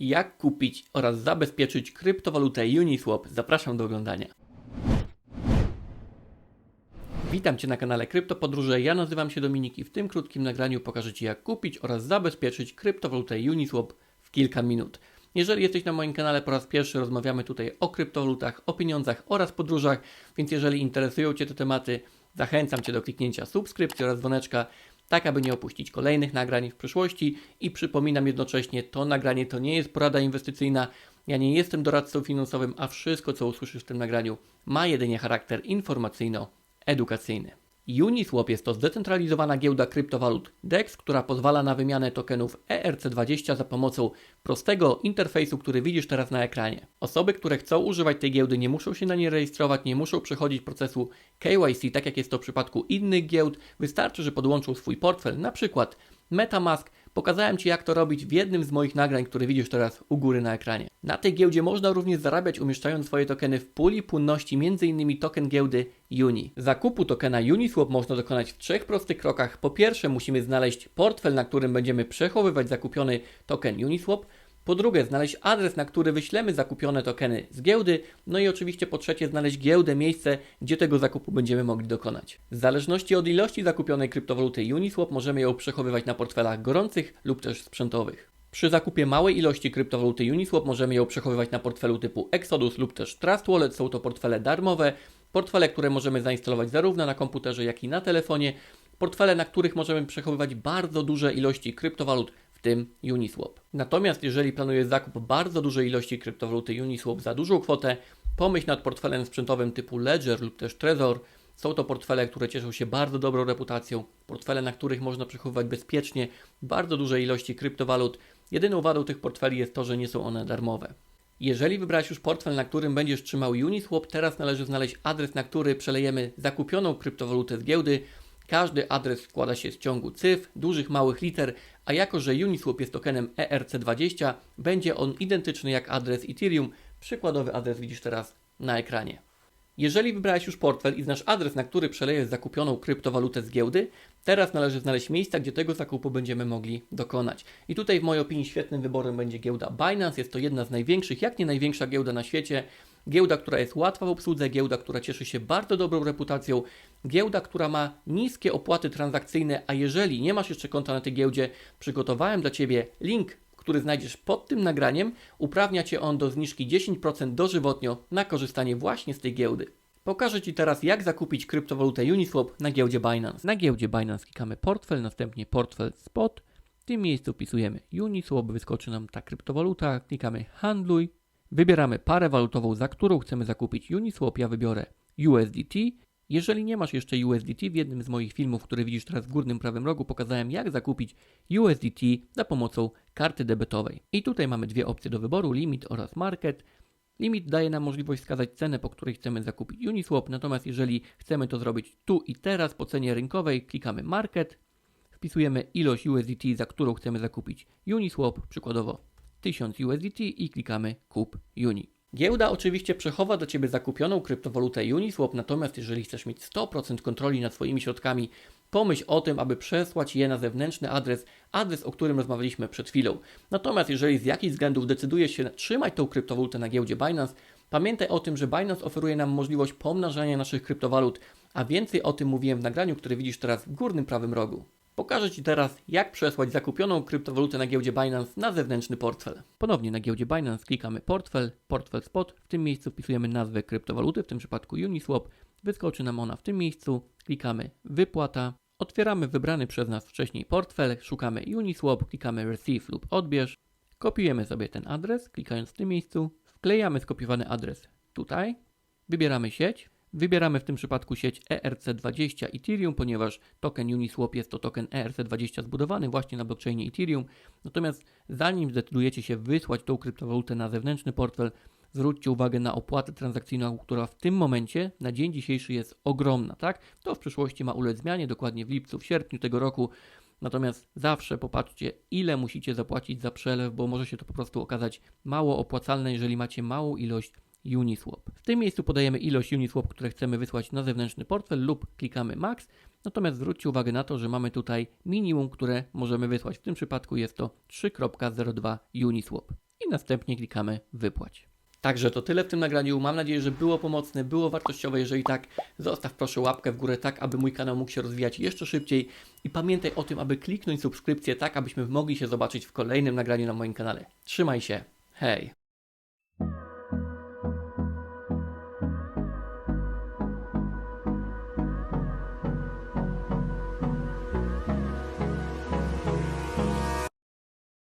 Jak kupić oraz zabezpieczyć kryptowalutę Uniswap? Zapraszam do oglądania. Witam Cię na kanale Kryptopodróże. Ja nazywam się Dominik i w tym krótkim nagraniu pokażę Ci jak kupić oraz zabezpieczyć kryptowalutę Uniswap w kilka minut. Jeżeli jesteś na moim kanale po raz pierwszy, rozmawiamy tutaj o kryptowalutach, o pieniądzach oraz podróżach, więc jeżeli interesują Cię te tematy, zachęcam Cię do kliknięcia subskrypcji oraz dzwoneczka, tak aby nie opuścić kolejnych nagrań w przyszłości i przypominam jednocześnie, to nagranie to nie jest porada inwestycyjna, ja nie jestem doradcą finansowym, a wszystko co usłyszysz w tym nagraniu ma jedynie charakter informacyjno-edukacyjny. Uniswap jest to zdecentralizowana giełda kryptowalut DEX, która pozwala na wymianę tokenów ERC20 za pomocą prostego interfejsu, który widzisz teraz na ekranie. Osoby, które chcą używać tej giełdy nie muszą się na niej rejestrować, nie muszą przechodzić procesu KYC, tak jak jest to w przypadku innych giełd. Wystarczy, że podłączą swój portfel, na przykład MetaMask. Pokazałem Ci, jak to robić w jednym z moich nagrań, które widzisz teraz u góry na ekranie. Na tej giełdzie można również zarabiać umieszczając swoje tokeny w puli płynności, m.in. token giełdy Uni. Zakupu tokena Uniswap można dokonać w trzech prostych krokach. Po pierwsze, musimy znaleźć portfel, na którym będziemy przechowywać zakupiony token Uniswap. Po drugie, znaleźć adres, na który wyślemy zakupione tokeny z giełdy. No i oczywiście po trzecie, znaleźć giełdę, miejsce, gdzie tego zakupu będziemy mogli dokonać. W zależności od ilości zakupionej kryptowaluty Uniswap możemy ją przechowywać na portfelach gorących lub też sprzętowych. Przy zakupie małej ilości kryptowaluty Uniswap możemy ją przechowywać na portfelu typu Exodus lub też Trust Wallet. Są to portfele darmowe, portfele, które możemy zainstalować zarówno na komputerze, jak i na telefonie. Portfele, na których możemy przechowywać bardzo duże ilości kryptowalut tym Uniswap. Natomiast jeżeli planujesz zakup bardzo dużej ilości kryptowaluty Uniswap za dużą kwotę, pomyśl nad portfelem sprzętowym typu Ledger lub też Trezor. Są to portfele, które cieszą się bardzo dobrą reputacją, portfele, na których można przechowywać bezpiecznie bardzo duże ilości kryptowalut. Jedyną wadą tych portfeli jest to, że nie są one darmowe. Jeżeli wybrałeś już portfel, na którym będziesz trzymał Uniswap, teraz należy znaleźć adres, na który przelejemy zakupioną kryptowalutę z giełdy. Każdy adres składa się z ciągu cyfr, dużych, małych liter, a jako że Uniswap jest tokenem ERC20, będzie on identyczny jak adres Ethereum. Przykładowy adres widzisz teraz na ekranie. Jeżeli wybrałeś już portfel i znasz adres, na który przelejesz zakupioną kryptowalutę z giełdy, teraz należy znaleźć miejsca, gdzie tego zakupu będziemy mogli dokonać. I tutaj w mojej opinii świetnym wyborem będzie giełda Binance. Jest to jedna z największych, jak nie największa giełda na świecie. Giełda, która jest łatwa w obsłudze, giełda, która cieszy się bardzo dobrą reputacją, giełda, która ma niskie opłaty transakcyjne, a jeżeli nie masz jeszcze konta na tej giełdzie, przygotowałem dla Ciebie link który znajdziesz pod tym nagraniem, uprawnia Cię on do zniżki 10% dożywotnio na korzystanie właśnie z tej giełdy. Pokażę Ci teraz, jak zakupić kryptowalutę Uniswap na giełdzie Binance. Na giełdzie Binance klikamy portfel, następnie portfel spot. W tym miejscu wpisujemy Uniswap, wyskoczy nam ta kryptowaluta, klikamy handluj, wybieramy parę walutową, za którą chcemy zakupić Uniswap. Ja wybiorę USDT jeżeli nie masz jeszcze USDT, w jednym z moich filmów, który widzisz teraz w górnym prawym rogu, pokazałem jak zakupić USDT za pomocą karty debetowej. I tutaj mamy dwie opcje do wyboru, limit oraz market. Limit daje nam możliwość wskazać cenę, po której chcemy zakupić Uniswap, natomiast jeżeli chcemy to zrobić tu i teraz po cenie rynkowej, klikamy market, wpisujemy ilość USDT, za którą chcemy zakupić Uniswap, przykładowo 1000 USDT i klikamy kup Uni. Giełda oczywiście przechowa do Ciebie zakupioną kryptowalutę Uniswap, natomiast jeżeli chcesz mieć 100% kontroli nad swoimi środkami, pomyśl o tym, aby przesłać je na zewnętrzny adres, adres, o którym rozmawialiśmy przed chwilą. Natomiast jeżeli z jakichś względów decydujesz się trzymać tą kryptowalutę na giełdzie Binance, pamiętaj o tym, że Binance oferuje nam możliwość pomnażania naszych kryptowalut, a więcej o tym mówiłem w nagraniu, które widzisz teraz w górnym prawym rogu. Pokażę Ci teraz, jak przesłać zakupioną kryptowalutę na giełdzie Binance na zewnętrzny portfel. Ponownie na giełdzie Binance klikamy portfel, portfel spot. W tym miejscu wpisujemy nazwę kryptowaluty, w tym przypadku Uniswap. Wyskoczy nam ona w tym miejscu. Klikamy wypłata. Otwieramy wybrany przez nas wcześniej portfel, szukamy Uniswap, klikamy receive lub odbierz. Kopiujemy sobie ten adres, klikając w tym miejscu. Wklejamy skopiowany adres tutaj. Wybieramy sieć. Wybieramy w tym przypadku sieć ERC20 Ethereum, ponieważ token Uniswap jest to token ERC20 zbudowany właśnie na blockchainie Ethereum. Natomiast zanim zdecydujecie się wysłać tą kryptowalutę na zewnętrzny portfel, zwróćcie uwagę na opłatę transakcyjną, która w tym momencie, na dzień dzisiejszy jest ogromna, tak? To w przyszłości ma ulec zmianie, dokładnie w lipcu, w sierpniu tego roku. Natomiast zawsze popatrzcie, ile musicie zapłacić za przelew, bo może się to po prostu okazać mało opłacalne, jeżeli macie małą ilość Uniswap. W tym miejscu podajemy ilość Uniswap, które chcemy wysłać na zewnętrzny portfel lub klikamy Max. Natomiast zwróćcie uwagę na to, że mamy tutaj minimum, które możemy wysłać. W tym przypadku jest to 3.02 Uniswap. i następnie klikamy wypłać. Także to tyle w tym nagraniu. Mam nadzieję, że było pomocne, było wartościowe. Jeżeli tak, zostaw proszę łapkę w górę, tak aby mój kanał mógł się rozwijać jeszcze szybciej. I pamiętaj o tym, aby kliknąć subskrypcję, tak abyśmy mogli się zobaczyć w kolejnym nagraniu na moim kanale. Trzymaj się. Hej!